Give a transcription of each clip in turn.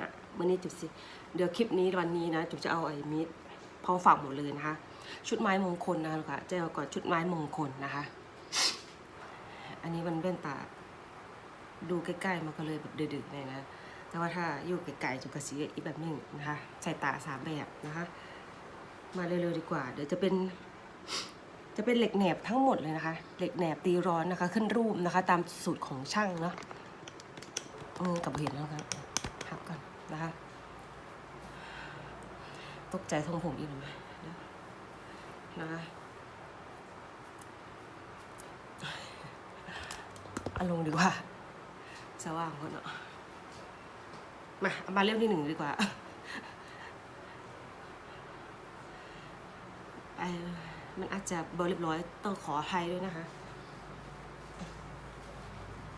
นะวันนี้จุดสิ เดี๋ยวคลิปนี้วันนี้นะ จุดจะเอาไอ้มิดพร้อมฝากหมดเลยนะคะ ชุดไม้มงคลนะคะลูกค้าจะเอาก่อนชุดไม้มงคลนะคะ อันนี้มันเป็นตา ดูใกล้ๆมันก็เลยแบบดึกๆเลยนะ แต่ว่าถ้าอยู่ไกลๆจุกกระสีอีกแบบหนึ่งนะคะ ใส่ตาสามแบบนะคะ มาเร็วๆดีกว่า เดี๋ยวจะเป็นจะเป็นเหล็กแหนบทั้งหมดเลยนะคะ เหล็กแหนบตีร้อนนะคะ ขึ้นรูปนะคะ ตามสูตรของช่างเนาะกับเห็นแล้วครับ นะคะ ตกใจทรงผมอีกหรือไมเดี๋ยวนะคะอาลงดีกว่าสว่างคนเนาะมาเอามาเล่มที่หนึ่งดีกว่าไอมันอาจจะเบอร์เรียบร้อยต้องขออภัยด้วยนะคะ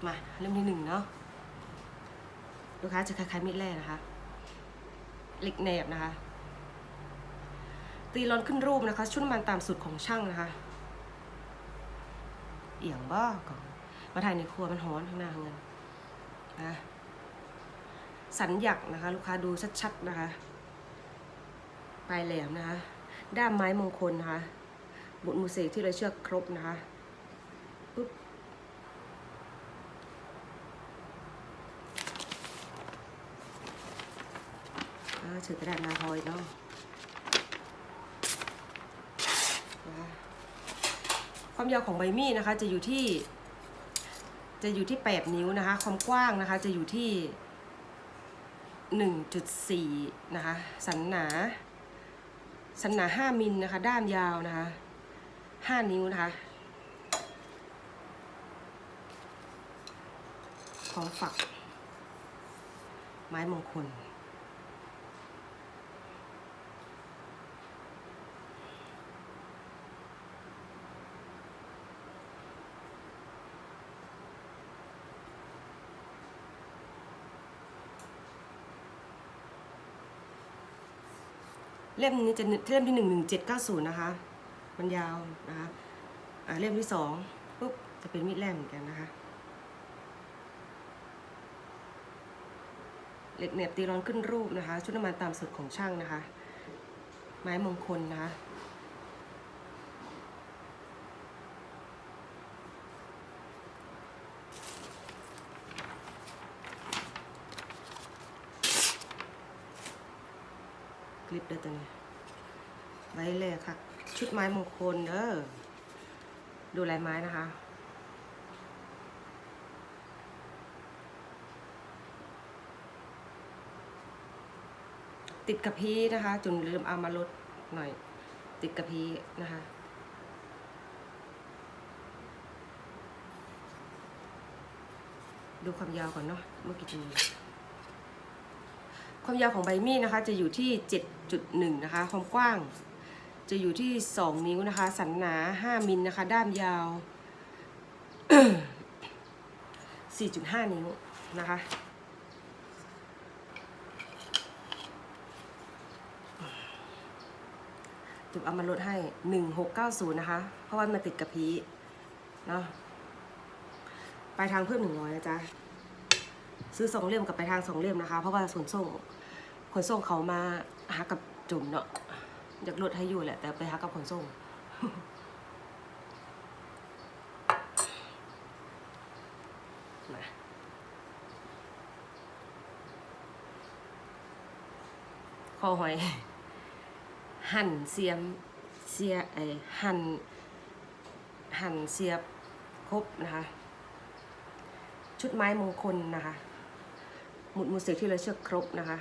มาเล่มที่หนึ่งเนาะ ลูกค้าจะคล้ายๆมิดแรกนะคะเหล็กแหนบนะคะ ตีร้อนขึ้นรูปนะคะ ชุดน้ำมันตามสูตรของช่างนะคะ เอียงบ้าก่อนมาถ่ายในครัวมันฮ้อนข้างหน้าเงินนะสัญญักนะคะ ลูกค้าดูชัดๆนะคะ ปลายแหลมนะคะ ด้ามไม้มงคลนะคะ บุตรมูเสกที่เราเชือกครบนะคะ อ่าถือกระดาษมาพอยเนาะความยาวของใบมีดนะคะ จะอยู่ที่ จะอยู่ที่ 8 นิ้วนะคะ ความกว้างนะคะ จะอยู่ที่ 1.4 นะคะ สันหนา สันหนา 5มิลนะคะ ด้ามยาวนะคะ 5 นิ้วนะคะ ของฝัก ไม้มงคล เล่มนี้จะเล่มที่หนึ่งหนึ่งเจ็ดเก้าศูนย์นะคะ มันยาวนะคะอ่าเล่มที่สองปุ๊บจะเป็นมีดแหลมเหมือนกันนะคะเหล็กเน็บตีร้อนขึ้นรูปนะคะ ชุดน้ำมันตามสูตรของช่างนะคะ ไม้มงคลนะคะ คลิปเด้อตัวนี้ไว้เลยค่ะ ชุดไม้มงคลเด้อดูลายไม้นะคะ ติดกระพี้นะคะ จุนลืมเอามาลดหน่อย ติดกระพี้นะคะดูความยาวก่อนเนาะเมื่อกี้จะมี ความยาวของใบมีดนะคะ จะอยู่ที่ 7.1 นะคะ ความกว้างจะอยู่ที่ 2 นิ้วนะคะ สันหนา 5มิลนะคะ ด้ามยาว 4.5 นิ้วนะคะ จุกเอามาลดให้ 1690 นะคะ เพราะว่ามันติดกระพี้เนาะปลายทางเพิ่ม 100 นะจ๊ะ ซื้อสองเล่มกับไปทางสองเล่มนะคะ เพราะว่าขนส่ง ขนส่งเขามาหากับจุ่มเนาะอยากลดให้อยู่แหละ แต่ไปหากับขนส่งมาคอหอย หั่นเสียมเสียไอหั่นหั่นเสียบครบนะคะ ชุดไม้มงคลนะคะ หมุดมูเสกที่เราเชือกครบนะคะ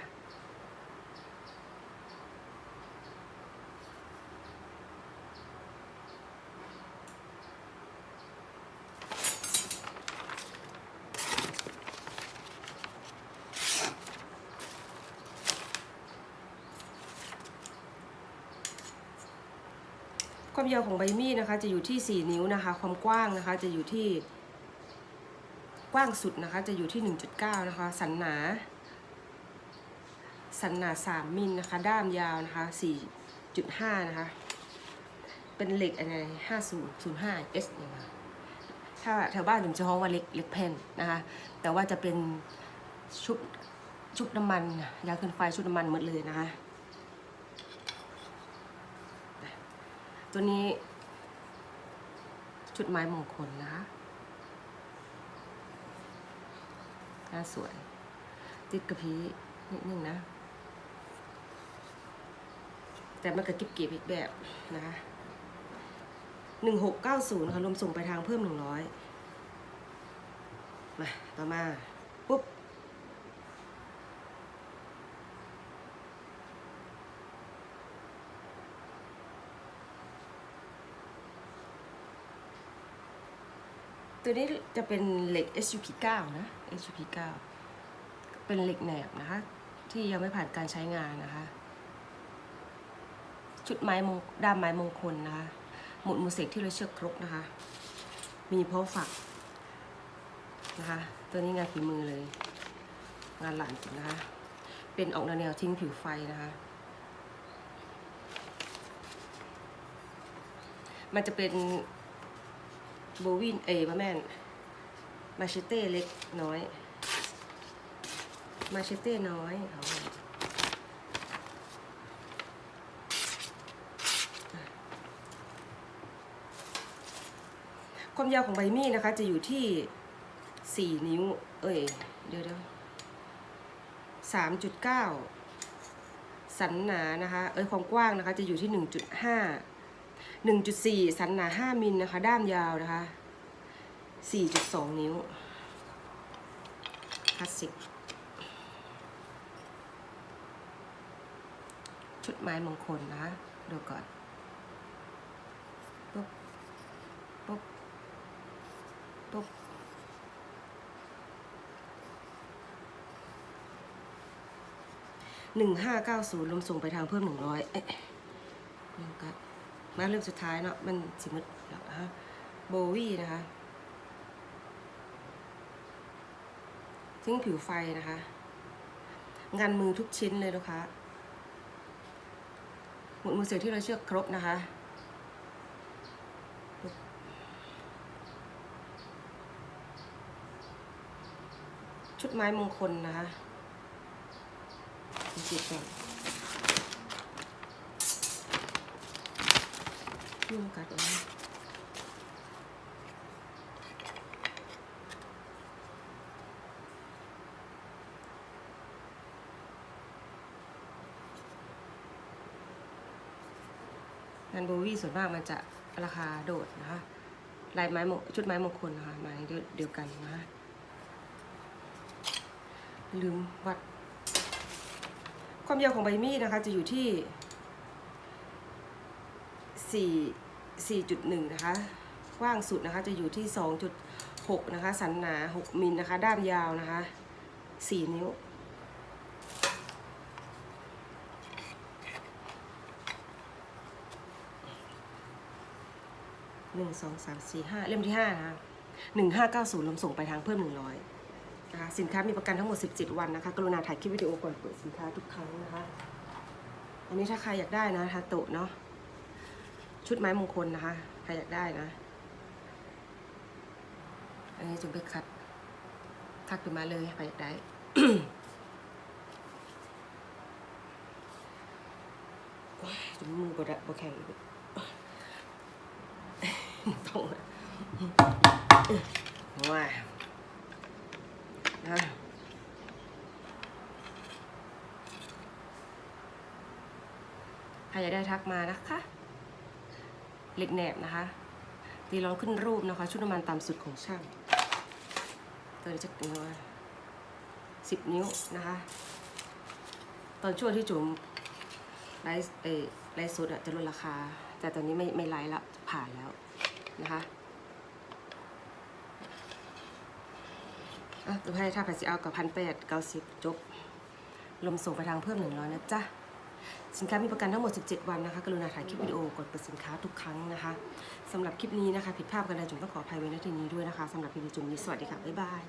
ความยาวของใบมีดนะคะจะอยู่ที่ 4 นิ้วนะคะ ความกว้างนะคะจะอยู่ที่กว้างสุดนะคะจะอยู่ที่ 1.9 นะคะ สันหนา สันหนา 3 มิลนะคะ ด้ามยาวนะคะ 4.5 นะคะ เป็นเหล็กอะไร5005 S นี่ยค่ะถ้าแถวบ้านผมจะฮ้องว่าเล็กเล็กแผ่นนะคะ แต่ว่าจะเป็นชุดชุบน้ำมันยาขึ้นไฟชุบน้ำมันหมดเลยนะคะ ตัวนี้ ชุดไม้มงคลนะคะน้าสวย ติดกระพี้นิดนึงนะ แต่มันก็กิบก็บอีกแบบนะคะหนึ่งหกเก้าศูนย์ค่ะรวมส่งไปทางเพิ่มหนึ่งร้อยมา ต่อมา ปุ๊บ ตัวนี้จะเป็นเหล็ก SUP 9 นะ SUP 9 เป็นเหล็กแหนบนะคะ ที่ยังไม่ผ่านการใช้งานนะคะ ชุดไม้มงด้ามไม้มงคลนะคะ หมุดมูเสกที่เราเชือกครกนะคะ มีเพราะฝักนะคะ ตัวนี้งานฝีมือเลย งานหลานจริงนะคะ เป็นออกแนวทิ้งผิวไฟนะคะมันจะเป็น โบวินเอยป้าแม่นมาเชเต้เล็กน้อย มาเชเต้น้อยเอาความยาวของใบมีดนะคะ จะอยู่ที่สี่นิ้ว เอ้ย เดี๋ยวเดี๋ยวสามจุดเก้าสันหนานะคะ เอ้ย ความกว้างนะคะ จะอยู่ที่หนึ่งจุดห้า 1.4 สันหนา 5มิลนะคะ ด้ามยาวนะคะ 4.2 นิ้วคลาสสิกชุดไม้มงคลนะคะดูก่อนปุ๊บปุ๊บปุ๊บหนึ่งห้าเก้าศูนย์รวมส่งไปทางเพิ่มหนึ่งร้อยเอ๊ะยังกัด มาเรื่องสุดท้ายเนาะมันสิมดแล้วฮะโบวี่นะคะทิ้งผิวไฟนะคะ งานมือทุกชิ้นเลยลูกค้าหมุดมือเสียที่เราเชือกครบนะคะชุดไม้มงคลนะคะจิตก่อน ยุ่งกัดนะงานโบวี่ส่วนมากมันจะราคาโดดนะคะลายไม้มชุดไม้มงคลนะคะไม้เดียวเดียวกันนะคะลืมวัด ความยาวของใบมีดนะคะ จะอยู่ที่ สี่สี่จุดหนึ่งนะคะกว้างสุดนะคะจะอยู่ที่สองจุดหกนะคะ สันหนาหกมิลนะคะ ด้ามยาวนะคะสี่นิ้ว หนึ่งสองสามสี่ห้าเล่มที่ห้านะคะหนึ่งห้าเก้าศูนย์รวมส่งไปทางเพิ่มหนึ่งร้อยนะคะสินค้ามีประกันทั้งหมดสิบเจ็ดวันนะคะ กรุณาถ่ายคลิปวิดีโอก่อนเปิดสินค้าทุกครั้งนะคะ อันนี้ถ้าใครอยากได้นะทาโตะเนาะ ชุดไม้มงคลนะคะ ใครอยากได้นะ อันนี้จุ่มไปคัด ทักขึ้นมาเลยใครอยากได้จุ่มมือบดบดแข็งอีกต้องว้านะใครอยากได้ทักมานะคะ เหล็กแหนบนะคะ ตีร้องขึ้นรูปนะคะ ชุดน้ำมันตามสุดของช่าง ตัวนี้จะเป็นว่าสิบนิ้วนะคะ ตอนช่วงที่จุ๋มไลฟ์เออไลฟ์สดอะจะลดราคา แต่ตอนนี้ไม่ไม่ไลฟ์ละผ่านแล้วนะคะอะตัวให้ถ้าแปดสิบเอากับพันแปดเก้าสิบจบลมส่งไปทางเพิ่มหนึ่งร้อยนะจ๊ะ สินค้ามีประกันทั้งหมด 17 วันนะคะ กรุณาถ่ายคลิปวิดีโอกดเปิดสินค้าทุกครั้งนะคะสำหรับคลิปนี้นะคะ ผิดภาพกันใดจุ๋มต้องขออภัยไว้ณที่นี้ด้วยนะคะสำหรับพี่จุ๋มนี้สวัสดีค่ะ บ๊ายบาย